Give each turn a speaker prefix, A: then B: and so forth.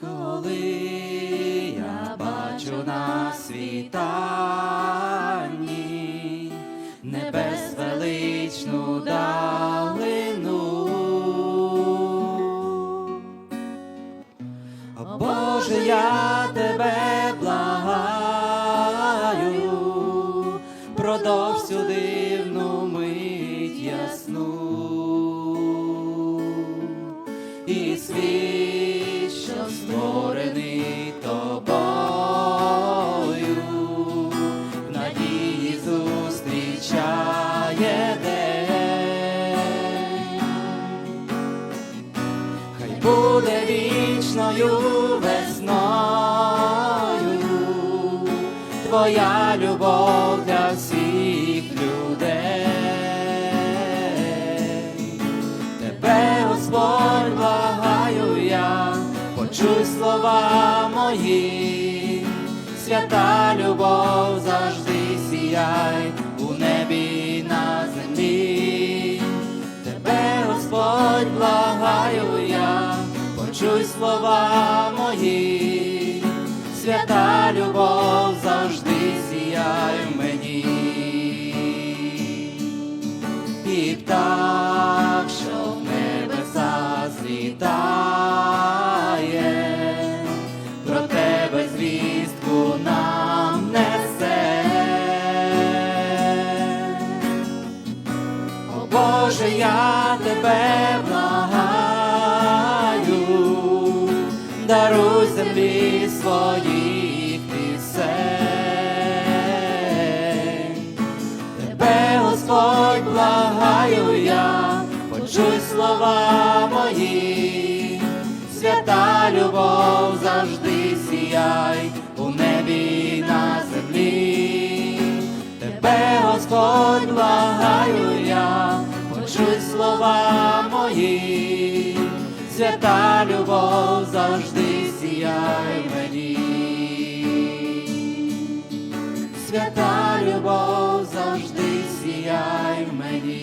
A: Коли я бачу на світанні небес величну далину, Боже, я тебе благаю, продовж цю дивну мить ясну. І світ, буде вічною весною Твоя любов для всіх людей. Тебе, Господь, благаю я, почуй слова мої, свята любов завжди сіяй у небі на землі. Тебе, Господь, благаю почуй слова мої, свята любов завжди сіяй в мені. І птах, що в небеса злітає, про тебе звістку нам несе. О Боже, я тебе благаю, даруй землі своїх пісень. Тебе, Господь, благаю я, почуй слова мої, свята любов завжди сіяй у небі на землі. Тебе, Господь, благаю я, почуй слова мої, свята любов завжди сіяй мені. Свята любов завжди сіяй мені.